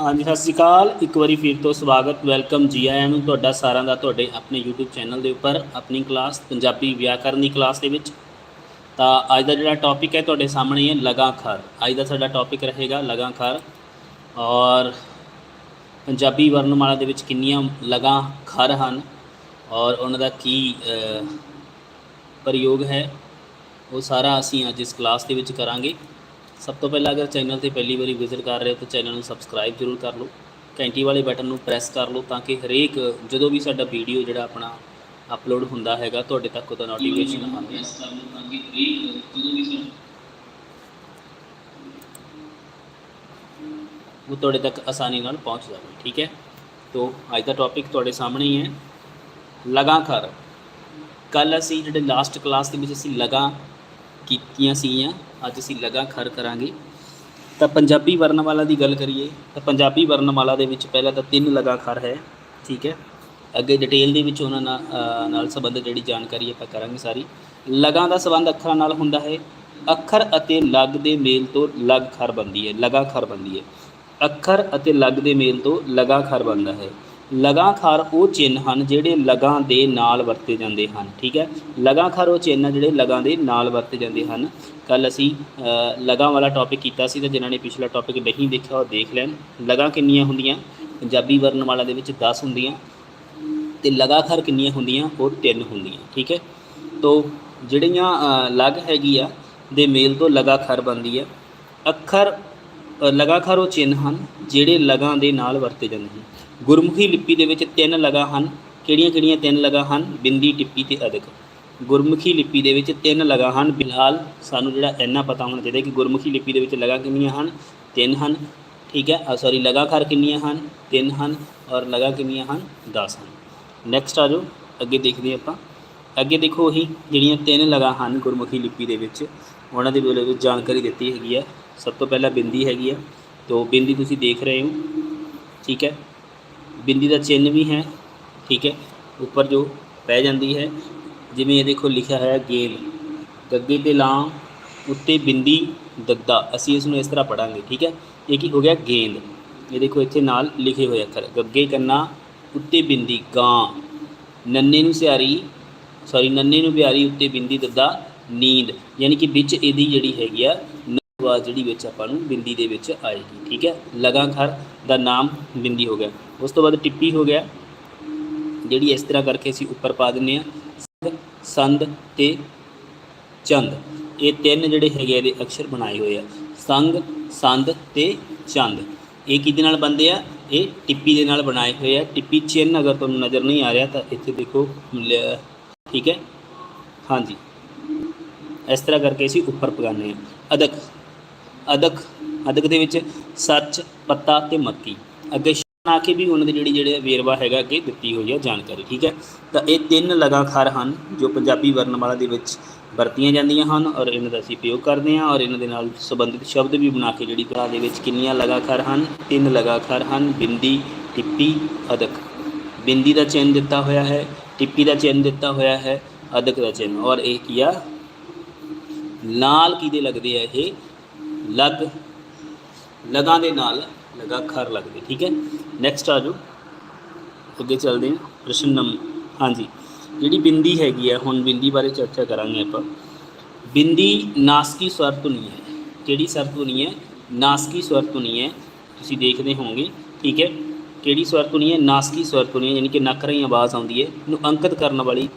ਹਾਂਜੀ, ਸਤਿ ਸ਼੍ਰੀ ਅਕਾਲ। ਇੱਕ ਵਾਰੀ ਫਿਰ ਤੋਂ ਸਵਾਗਤ, ਵੈਲਕਮ ਜੀ ਆਇਆਂ ਨੂੰ, ਤੁਹਾਡਾ ਸਾਰਿਆਂ ਦਾ ਤੁਹਾਡੇ ਆਪਣੇ YouTube ਚੈਨਲ ਦੇ ਉੱਪਰ, ਆਪਣੀ ਕਲਾਸ, ਪੰਜਾਬੀ ਵਿਆਕਰਨ ਦੀ ਕਲਾਸ ਦੇ ਵਿੱਚ। ਤਾਂ ਅੱਜ ਦਾ ਜਿਹੜਾ ਟੌਪਿਕ ਹੈ ਤੁਹਾਡੇ ਸਾਹਮਣੇ ਹੈ, ਲਗਾਖਰ। ਅੱਜ ਦਾ ਸਾਡਾ ਟੌਪਿਕ ਰਹੇਗਾ ਲਗਾਖਰ। ਔਰ ਪੰਜਾਬੀ ਵਰਣਮਾਲਾ ਦੇ ਵਿੱਚ ਕਿੰਨੀਆਂ ਲਗਾਂ ਖਰ ਹਨ, ਔਰ ਉਹਨਾਂ ਦਾ ਕੀ ਪ੍ਰਯੋਗ ਹੈ, ਉਹ ਸਾਰਾ ਅਸੀਂ ਅੱਜ ਇਸ ਕਲਾਸ ਦੇ ਵਿੱਚ ਕਰਾਂਗੇ। ਸਭ ਤੋਂ ਪਹਿਲਾਂ ਅਗਰ ਚੈਨਲ ਤੇ ਪਹਿਲੀ ਵਾਰੀ ਵਿਜ਼ਿਟ ਕਰ ਰਹੇ ਹੋ ਤਾਂ ਚੈਨਲ ਨੂੰ ਸਬਸਕ੍ਰਾਈਬ ਜ਼ਰੂਰ ਕਰ ਲਓ। ਘੰਟੀ ਵਾਲੇ ਬਟਨ ਨੂੰ ਪ੍ਰੈਸ ਕਰ ਲਓ ਤਾਂ ਕਿ ਹਰੇਕ ਜਦੋਂ ਵੀ ਸਾਡਾ ਵੀਡੀਓ ਜਿਹੜਾ ਆਪਣਾ ਅਪਲੋਡ ਹੁੰਦਾ ਹੈਗਾ, ਤੁਹਾਡੇ ਤੱਕ ਉਹਦਾ ਨੋਟੀਫਿਕੇਸ਼ਨ ਆਵੇ ਉਹ ਤੁਹਾਡੇ ਤੱਕ ਆਸਾਨੀ ਨਾਲ ਪਹੁੰਚ ਜਾਵੇ, ਠੀਕ ਹੈ? ਤੋ ਅੱਜ ਦਾ ਟੌਪਿਕ ਤੁਹਾਡੇ ਸਾਹਮਣੇ ਹੀ ਹੈ। ਲਗਾਖਰ। ਕੱਲ ਅਸੀਂ ਜਿਹੜੇ ਲਾਸਟ ਕਲਾਸ ਦੇ ਵਿੱਚ ਅਸੀਂ ਲਗਾ ਕੀਤੀਆਂ ਸੀਗੀਆਂ ਅੱਜ ਅਸੀਂ ਲਗਾ ਖਰ ਕਰਾਂਗੇ। ਤਾਂ ਪੰਜਾਬੀ ਵਰਣਮਾਲਾ ਦੀ ਗੱਲ ਕਰੀਏ, ਤਾਂ ਪੰਜਾਬੀ ਵਰਣਮਾਲਾ ਦੇ ਵਿੱਚ ਪਹਿਲਾਂ ਤਾਂ ਤਿੰਨ ਲਗਾ ਖਰ ਹੈ, ਠੀਕ ਹੈ? ਅੱਗੇ ਡਿਟੇਲ ਦੇ ਵਿੱਚ ਉਹਨਾਂ ਨਾਲ ਸੰਬੰਧਿਤ ਜਿਹੜੀ ਜਾਣਕਾਰੀ ਆਪਾਂ ਕਰਾਂਗੇ ਸਾਰੀ। ਲਗਾ ਦਾ ਸੰਬੰਧ ਅੱਖਰਾਂ ਨਾਲ ਹੁੰਦਾ ਹੈ। ਅੱਖਰ ਅਤੇ ਲਗ ਦੇ ਮੇਲ ਤੋਂ ਲਗ ਖਰ ਬਣਦੀ ਹੈ, ਲਗਾ ਖਰ ਬਣਦੀ ਹੈ। ਅੱਖਰ ਅਤੇ ਲਗ ਦੇ ਮੇਲ ਤੋਂ ਲਗਾ ਖਰ ਬਣਦਾ ਹੈ। ਲਗਾਖਰ ਉਹ ਚਿੰਨ੍ਹ ਹਨ ਜਿਹੜੇ ਲਗਾਂ ਦੇ ਨਾਲ ਵਰਤੇ ਜਾਂਦੇ ਹਨ ਠੀਕ ਹੈ? ਲਗਾਖਰ ਉਹ ਚਿੰਨ੍ਹ ਜਿਹੜੇ ਲਗਾਂ ਦੇ ਨਾਲ ਵਰਤੇ ਜਾਂਦੇ ਹਨ। ਕੱਲ ਅਸੀਂ ਲਗਾਂ ਵਾਲਾ ਟੌਪਿਕ ਕੀਤਾ ਸੀ ਤਾਂ ਜਿਨ੍ਹਾਂ ਨੇ ਪਿਛਲਾ ਟੌਪਿਕ ਨਹੀਂ ਦੇਖਿਆ ਉਹ ਦੇਖ ਲੈਣ। ਲਗਾਂ ਕਿੰਨੀਆਂ ਹੁੰਦੀਆਂ? ਪੰਜਾਬੀ ਵਰਣਮਾਲਾ ਦੇ ਵਿੱਚ 10 ਹੁੰਦੀਆਂ। ਤੇ ਲਗਾਖਰ ਕਿੰਨੀਆਂ ਹੁੰਦੀਆਂ? ਉਹ 3 ਹੁੰਦੀਆਂ ਠੀਕ ਹੈ? ਤੋ ਜਿਹੜੀਆਂ ਲਗ ਹੈਗੀ ਆ ਦੇ ਮੇਲ ਤੋਂ ਲਗਾਖਰ ਬਣਦੀ ਹੈ। ਅੱਖਰ ਅ, ਲਗਾਖਰ ਉਹ ਚਿੰਨ੍ਹ ਹਨ ਜਿਹੜੇ ਲਗਾਂ ਦੇ ਨਾਲ ਵਰਤੇ ਜਾਂਦੇ ਹਨ। ਗੁਰਮੁਖੀ ਲਿਪੀ ਦੇ ਵਿੱਚ ਤਿੰਨ ਲਗਾਂ ਹਨ। ਕਿਹੜੀਆਂ ਕਿਹੜੀਆਂ ਤਿੰਨ ਲਗਾਂ ਹਨ? ਬਿੰਦੀ, ਟਿੱਪੀ ਤੇ ਅਦਕ ਗੁਰਮੁਖੀ ਲਿਪੀ ਦੇ ਵਿੱਚ ਤਿੰਨ ਲਗਾਂ ਹਨ। ਫਿਲਹਾਲ ਸਾਨੂੰ ਜਿਹੜਾ ਇੰਨਾ ਪਤਾ ਹੋਣਾ ਚਾਹੀਦਾ ਕਿ ਗੁਰਮੁਖੀ ਲਿਪੀ ਦੇ ਵਿੱਚ ਲਗਾਂ ਕਿੰਨੀਆਂ ਹਨ? ਤਿੰਨ ਹਨ। ਠੀਕ ਹੈ? ਸੌਰੀ ਲਗਾਖਰ ਕਿੰਨੀਆਂ ਹਨ? ਤਿੰਨ ਹਨ। ਔਰ ਲਗਾਂ ਕਿੰਨੀਆਂ ਹਨ? 10 ਹਨ। ਨੈਕਸਟ ਆ ਜਾਓ। ਅੱਗੇ ਦੇਖਦੇ ਆਪਾਂ। ਅੱਗੇ ਦੇਖੋ ਉਹੀ ਜਿਹੜੀਆਂ ਤਿੰਨ ਲਗਾਂ ਹਨ ਗੁਰਮੁਖੀ ਲਿਪੀ ਦੇ ਵਿੱਚ, ਉਹਨਾਂ ਦੇ ਬਾਰੇ ਵਿੱਚ ਜਾਣਕਾਰੀ ਦਿੱਤੀ ਹੈਗੀ ਆ। ਸਭ ਤੋਂ ਪਹਿਲਾਂ ਬਿੰਦੀ ਹੈਗੀ ਆ। ਤੋ ਬਿੰਦੀ ਤੁਸੀਂ ਦੇਖ ਰਹੇ ਹੋ। ਠੀਕ ਹੈ? ਬਿੰਦੀ ਦਾ ਚਿੰਨ੍ਹ ਵੀ ਹੈ, ਠੀਕ ਹੈ, ਉੱਪਰ ਜੋ ਪੈ ਜਾਂਦੀ ਹੈ, ਜਿਵੇਂ ਇਹ ਦੇਖੋ ਲਿਖਿਆ ਹੋਇਆ ਗੇਲ, ਗੱਗੇ ਤੇ ਲਾਂ ਉੱਤੇ ਬਿੰਦੀ ਦੱਦਾ ਅਸੀਂ ਇਸ ਨੂੰ ਇਸ ਤਰ੍ਹਾਂ ਪੜਾਂਗੇ ਠੀਕ ਹੈ, ਇਹ ਕੀ ਹੋ ਗਿਆ, ਗੇਂਦ, ਇਹ ਦੇਖੋ ਇੱਥੇ ਨਾਲ ਲਿਖੇ ਹੋਏ ਅੱਖਰ, ਗੱਗੇ, ਕੰਨਾ, ਉੱਤੇ ਬਿੰਦੀ, ਗਾਂ, ਨੰਨੇ ਨੂੰ ਸਿਆਰੀ ਸੌਰੀ ਨੰਨੇ ਨੂੰ ਪਿਆਰੀ ਉੱਤੇ ਬਿੰਦੀ ਦੱਦਾ ਨੀਂਦ, ਯਾਨੀ ਕਿ ਵਿੱਚ ਇਹਦੀ ਜਿਹੜੀ ਹੈਗੀ ਆ ਆਵਾਜ਼ ਜਿਹੜੀ ਵਿੱਚ ਆਪਾਂ ਨੂੰ ਬਿੰਦੀ ਦੇ ਵਿੱਚ ਆਏਗੀ, ਠੀਕ ਹੈ, ਲਗਾਖਰ ਦਾ ਨਾਮ ਬਿੰਦੀ ਹੋ ਗਿਆ। ਉਸ ਤੋਂ ਬਾਅਦ ਟਿੱਪੀ ਹੋ ਗਿਆ, ਜਿਹੜੀ ਇਸ ਤਰ੍ਹਾਂ ਕਰਕੇ ਅਸੀਂ ਉੱਪਰ ਪਾ ਦਿੰਨੇ ਆ ਸੰਦ ਤੇ ਚੰਦ, ਇਹ ਤਿੰਨ ਜਿਹੜੇ ਹੈਗੇ ਇਹਦੇ ਅਕਸ਼ਰ ਬਣਾਏ ਹੋਏ ਆ। ਸੰਗ ਸੰਦ ਤੇ ਚੰਦ, ਇਹ ਕਿਹਦੇ ਨਾਲ ਬਣਦੇ ਆ? ਇਹ ਟਿੱਪੀ ਦੇ ਨਾਲ ਬਣਾਏ ਹੋਏ ਆ। ਟਿੱਪੀ ਚਿੰਨ ਅਗਰ ਤੁਹਾਨੂੰ ਨਜ਼ਰ ਨਹੀਂ ਆ ਰਿਹਾ ਤਾਂ ਇੱਥੇ ਦੇਖੋ ਠੀਕ ਹੈ? ਹਾਂਜੀ। ਇਸ ਤਰ੍ਹਾਂ ਕਰਕੇ ਅਸੀਂ ਉੱਪਰ ਪਗਾਉਂਦੇ ਆ ਅਦਕ ਅਦਕ ਅਦਕ ਦੇ ਵਿੱਚ ਸੱਚ, ਪੱਤਾ ਤੇ ਮੱਕੀ। ਅੱਗੇ ਆ ਕੇ ਵੀ ਉਹਨਾਂ ਦੀ ਜਿਹੜੀ ਜਿਹੜੇ ਵੇਰਵਾ ਹੈਗਾ ਅੱਗੇ ਦਿੱਤੀ ਹੋਈ ਹੈ ਜਾਣਕਾਰੀ, ਠੀਕ ਹੈ? ਤਾਂ ਇਹ ਤਿੰਨ ਲਗਾਖਰ ਹਨ ਜੋ ਪੰਜਾਬੀ ਵਰਣਮਾਲਾ ਦੇ ਵਿੱਚ ਵਰਤੀਆਂ ਜਾਂਦੀਆਂ ਹਨ ਔਰ ਇਹਨਾਂ ਦਾ ਅਸੀਂ ਪ੍ਰਯੋਗ ਕਰਦੇ ਹਾਂ ਔਰ ਇਹਨਾਂ ਦੇ ਨਾਲ ਸੰਬੰਧਿਤ ਸ਼ਬਦ ਵੀ ਬਣਾ ਕੇ ਜਿਹੜੀ ਕਲਾ ਦੇ ਵਿੱਚ ਕਿੰਨੀਆਂ ਲਗਾਖਰ ਹਨ, ਤਿੰਨ ਲਗਾਖਰ ਹਨ, ਬਿੰਦੀ, ਟਿੱਪੀ, ਅਦਕ। ਬਿੰਦੀ ਦਾ ਚਿੰਨ੍ਹ ਦਿੱਤਾ ਹੋਇਆ ਹੈ, ਟਿੱਪੀ ਦਾ ਚਿੰਨ੍ਹ ਦਿੱਤਾ ਹੋਇਆ ਹੈ, ਅਦਕ ਦਾ ਚਿੰਨ੍ਹ। ਔਰ ਇਹ ਕੀ ਆ? ਨਾਲ ਕਿਹਦੇ ਲੱਗਦੇ ਆ ਇਹ? ਲਗ। ਲਗਾਂ ਦੇ ਨਾਲ ਲਗਾਖਰ ਲੱਗਦੇ, ਠੀਕ ਹੈ? ਨੈਕਸਟ ਆ ਜਾਓ। ਅੱਗੇ ਚੱਲਦੇ ਹਾਂ। ਪ੍ਰਸ਼ਨ ਨੰਬਰ ਹਾਂਜੀ। ਜਿਹੜੀ ਬਿੰਦੀ ਹੈਗੀ ਆ, ਹੁਣ ਬਿੰਦੀ ਬਾਰੇ ਚਰਚਾ ਕਰਾਂਗੇ ਆਪਾਂ। ਬਿੰਦੀ ਨਾਸਕੀ ਸਵਰ ਧੁਨੀ ਹੈ। ਕਿਹੜੀ ਸਵਰ ਧੁਨੀ ਹੈ? ਨਾਸਕੀ ਸਵਰ ਧੁਨੀ ਹੈ। ਤੁਸੀਂ ਦੇਖਦੇ ਹੋਵੋਗੇ। ਠੀਕ ਹੈ। ਕਿਹੜੀ ਸਵਰ ਧੁਨੀ ਹੈ? ਨਾਸਕੀ ਸਵਰ ਧੁਨੀ ਹੈ। ਯਾਨੀ ਕਿ ਨੱਕ ਰਾਹੀਂ ਆਵਾਜ਼ ਆਉਂਦੀ ਹੈ। ਨੂੰ ਅੰਕਿਤ ਕਰਨ ਵਾਲੀ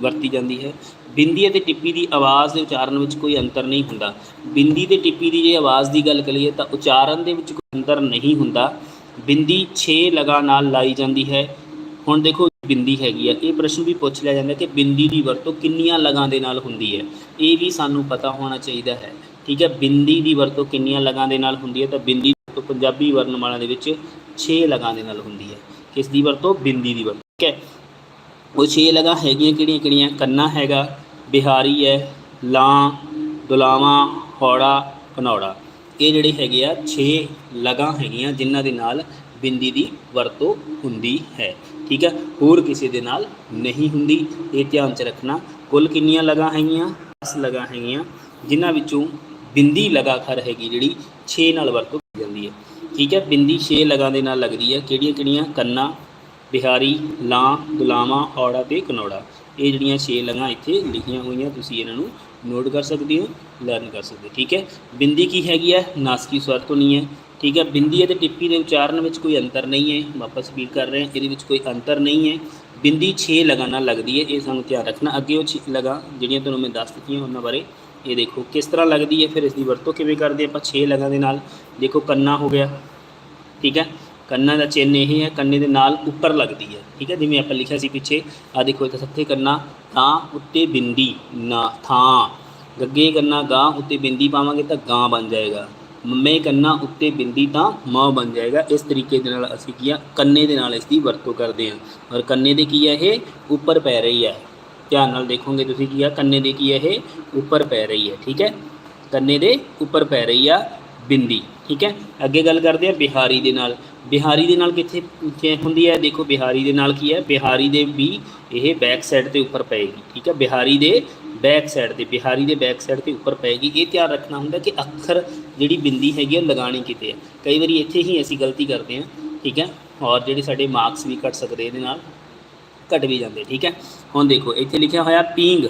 ਵਰਤੀ ਜਾਂਦੀ ਹੈ। ਬਿੰਦੀ ਅਤੇ ਟਿੱਪੀ ਦੀ ਆਵਾਜ਼ ਦੇ ਉਚਾਰਨ ਵਿੱਚ ਕੋਈ ਅੰਤਰ ਨਹੀਂ ਹੁੰਦਾ। ਬਿੰਦੀ ਤੇ ਟਿੱਪੀ ਦੀ ਜੇ ਆਵਾਜ਼ ਦੀ ਗੱਲ ਕਰੀਏ ਤਾਂ ਉਚਾਰਨ ਦੇ ਵਿੱਚ ਕੋਈ ਅੰਤਰ ਨਹੀਂ ਹੁੰਦਾ। ਬਿੰਦੀ 6 ਲਗਾ ਨਾਲ ਲਾਈ ਜਾਂਦੀ ਹੈ। ਹੁਣ ਦੇਖੋ ਬਿੰਦੀ ਹੈਗੀ ਆ। ਇਹ ਪ੍ਰਸ਼ਨ ਵੀ ਪੁੱਛ ਲਿਆ ਜਾਂਦਾ ਕਿ ਬਿੰਦੀ ਦੀ ਵਰਤੋਂ ਕਿੰਨੀਆਂ ਲਗਾਂ ਦੇ ਨਾਲ ਹੁੰਦੀ ਹੈ। ਇਹ ਵੀ ਸਾਨੂੰ ਪਤਾ ਹੋਣਾ ਚਾਹੀਦਾ ਹੈ। ਠੀਕ ਹੈ, ਬਿੰਦੀ ਦੀ ਵਰਤੋਂ ਕਿੰਨੀਆਂ ਲਗਾਂ ਦੇ ਨਾਲ ਹੁੰਦੀ ਹੈ ਤਾਂ ਬਿੰਦੀ ਦੀ ਵਰਤੋਂ ਪੰਜਾਬੀ ਵਰਣਮਾਲਾ ਦੇ ਵਿੱਚ 6 ਲਗਾਂ ਦੇ ਨਾਲ ਹੁੰਦੀ ਹੈ। ਕਿਸ ਦੀ ਵਰਤੋਂ? ਬਿੰਦੀ ਦੀ ਵਰਤੋਂ। ਠੀਕ ਹੈ, ਉਹ 6 ਲਗਾਂ ਹੈਗੀਆਂ ਕਿਹੜੀਆਂ ਕਿਹੜੀਆਂ? ਕੰਨਾ ਹੈਗਾ, ਬਿਹਾਰੀ ਹੈ, ਲਾਂ, ਦੁਲਾਵਾਂ, ਹੌੜਾ ਪਨੌੜਾ ਇਹ ਜਿਹੜੇ ਹੈਗੇ ਆ 6 ਲਗਾਂ ਹੈਗੀਆਂ ਜਿਨ੍ਹਾਂ ਦੇ ਨਾਲ ਬਿੰਦੀ ਦੀ ਵਰਤੋਂ ਹੁੰਦੀ ਹੈ। ਠੀਕ ਹੈ ਹੋਰ ਕਿਸੇ ਦੇ ਨਾਲ ਨਹੀਂ ਹੁੰਦੀ। ਇਹ ਧਿਆਨ 'ਚ ਰੱਖਣਾ, ਕੁੱਲ ਕਿੰਨੀਆਂ ਲਗਾਂ ਹੈਗੀਆਂ? 10 ਲਗਾਂ ਹੈਗੀਆਂ, ਜਿਨ੍ਹਾਂ ਵਿੱਚੋਂ ਬਿੰਦੀ ਲਗਾਖਰ ਹੈਗੀ ਜਿਹੜੀ 6 ਨਾਲ ਵਰਤੋਂ ਕੀਤੀ ਜਾਂਦੀ ਹੈ। ਠੀਕ ਹੈ ਬਿੰਦੀ 6 ਲਗਾਂ ਦੇ ਨਾਲ ਲੱਗਦੀ ਹੈ। ਕਿਹੜੀਆਂ ਕਿਹੜੀਆਂ? ਕੰਨਾ, ਬਿਹਾਰੀ, ਲਾਂ, ਗੁਲਾਮਾ, ਔੜਾ ਤੇ ਕਨੌੜਾ। ਇਹ ਜਿਹੜੀਆਂ 6 ਲਗਾਂ ਇੱਥੇ ਲਿਖੀਆਂ ਹੋਈਆਂ, ਤੁਸੀਂ ਇਹਨਾਂ ਨੂੰ ਨੋਟ ਕਰ ਸਕਦੇ ਹੋ ਲਰਨ ਕਰ ਸਕਦੇ ਹੋ, ਠੀਕ ਹੈ? ਬਿੰਦੀ ਕੀ ਹੈਗੀ ਹੈ ਨਾਸਕੀ ਸਵਰ ਤੋਂ ਨਹੀਂ ਹੈ, ਠੀਕ ਹੈ? ਬਿੰਦੀ ਅਤੇ ਟਿੱਪੀ ਦੇ ਉਚਾਰਨ ਵਿੱਚ ਕੋਈ ਅੰਤਰ ਨਹੀਂ ਹੈ ਵਾਪਸ ਰਿਪੀਟ ਕਰ ਰਹੇ ਹਾਂ, ਇਹਦੇ ਵਿੱਚ ਕੋਈ ਅੰਤਰ ਨਹੀਂ ਹੈ। ਬਿੰਦੀ 6 ਲਗਾਂ ਨਾਲ ਲੱਗਦੀ ਹੈ, ਇਹ ਸਾਨੂੰ ਧਿਆਨ ਰੱਖਣਾ, ਅੱਗੇ ਉਹ 6 ਲਗਾਂ, ਜਿਹੜੀਆਂ ਤੁਹਾਨੂੰ ਮੈਂ ਦੱਸ ਦਿੱਤੀਆਂ ਉਹਨਾਂ ਬਾਰੇ, ਇਹ ਦੇਖੋ ਕਿਸ ਤਰ੍ਹਾਂ ਲੱਗਦੀ ਹੈ, ਫਿਰ ਇਸ ਦੀ ਵਰਤੋਂ ਕਿਵੇਂ ਕਰਦੇ ਆਪਾਂ 6 ਲਗਾਂ ਦੇ ਨਾਲ। ਦੇਖੋ ਕੰਨਾ ਹੋ ਗਿਆ, ਠੀਕ ਹੈ? ਕੰਨਾਂ ਦਾ ਚਿੰਨ੍ਹ ਇਹ ਹੈ, ਕੰਨੇ ਦੇ ਨਾਲ ਉੱਪਰ ਲੱਗਦੀ ਹੈ। ਠੀਕ ਹੈ, ਜਿਵੇਂ ਆਪਾਂ ਲਿਖਿਆ ਸੀ ਪਿੱਛੇ ਆ ਦੇਖੋ ਇੱਥੇ ਸੱਥੇ ਕੰਨਾ ਤਾਂ ਉੱਤੇ ਬਿੰਦੀ, ਨਾ, ਥਾਂ। ਗੱਗੇ ਕੰਨਾ, ਗਾਂ ਉੱਤੇ ਬਿੰਦੀ ਪਾਵਾਂਗੇ ਤਾਂ ਗਾਂ ਬਣ ਜਾਏਗਾ। ਮੰਮੇ ਕੰਨਾ ਉੱਤੇ ਬਿੰਦੀ ਤਾਂ ਮਾਂ ਬਣ ਜਾਏਗਾ। ਇਸ ਤਰੀਕੇ ਦੇ ਨਾਲ ਅਸੀਂ ਕੀ ਆ, ਕੰਨੇ ਦੇ ਨਾਲ ਇਸ ਦੀ ਵਰਤੋਂ ਕਰਦੇ ਹਾਂ। ਔਰ ਕੰਨੇ ਦੇ ਕੀ ਹੈ ਇਹ? ਉੱਪਰ ਪੈ ਰਹੀ ਹੈ। ਧਿਆਨ ਨਾਲ ਦੇਖੋਗੇ ਤੁਸੀਂ ਕੀ ਆ, ਕੰਨੇ ਦੇ ਕੀ ਹੈ ਇਹ? ਉੱਪਰ ਪੈ ਰਹੀ ਹੈ। ਠੀਕ ਹੈ, ਕੰਨੇ ਦੇ ਉੱਪਰ ਪੈ ਰਹੀ ਆ। ਬਿੰਦੀ, ਠੀਕ ਹੈ? ਅੱਗੇ ਗੱਲ ਕਰਦੇ ਆ ਬਿਹਾਰੀ ਦੇ ਨਾਲ। ਬਿਹਾਰੀ ਦੇ ਨਾਲ ਕਿੱਥੇ ਕਿੱਥੇ ਹੁੰਦੀ ਹੈ? ਦੇਖੋ ਬਿਹਾਰੀ ਦੇ ਨਾਲ ਕੀ ਹੈ? ਬਿਹਾਰੀ ਦੇ ਵੀ ਇਹ ਬੈਕ ਸਾਈਡ ਤੇ ਉੱਪਰ ਪਏਗੀ, ਠੀਕ ਹੈ? ਬਿਹਾਰੀ ਦੇ ਬੈਕ ਸਾਈਡ ਤੇ, ਬਿਹਾਰੀ ਦੇ ਬੈਕ ਸਾਈਡ ਤੇ ਉੱਪਰ ਪਏਗੀ। ਇਹ ਧਿਆਨ ਰੱਖਣਾ ਹੁੰਦਾ ਕਿ ਅੱਖਰ ਜਿਹੜੀ ਬਿੰਦੀ ਹੈਗੀ ਹੈ ਲਗਾਣੀ ਕਿਤੇ ਹੈ। ਕਈ ਵਾਰੀ ਇੱਥੇ ਹੀ ਅਸੀਂ ਗਲਤੀ ਕਰਦੇ ਹਾਂ, ਠੀਕ ਹੈ? ਔਰ ਜਿਹੜੇ ਸਾਡੇ ਮਾਰਕਸ ਵੀ ਘਟ ਸਕਦੇ ਇਹਦੇ ਨਾਲ ਘਟ ਵੀ ਜਾਂਦੇ, ਠੀਕ ਹੈ? ਹੁਣ ਦੇਖੋ, ਇੱਥੇ ਲਿਖਿਆ ਹੋਇਆ ਪੀਂਗ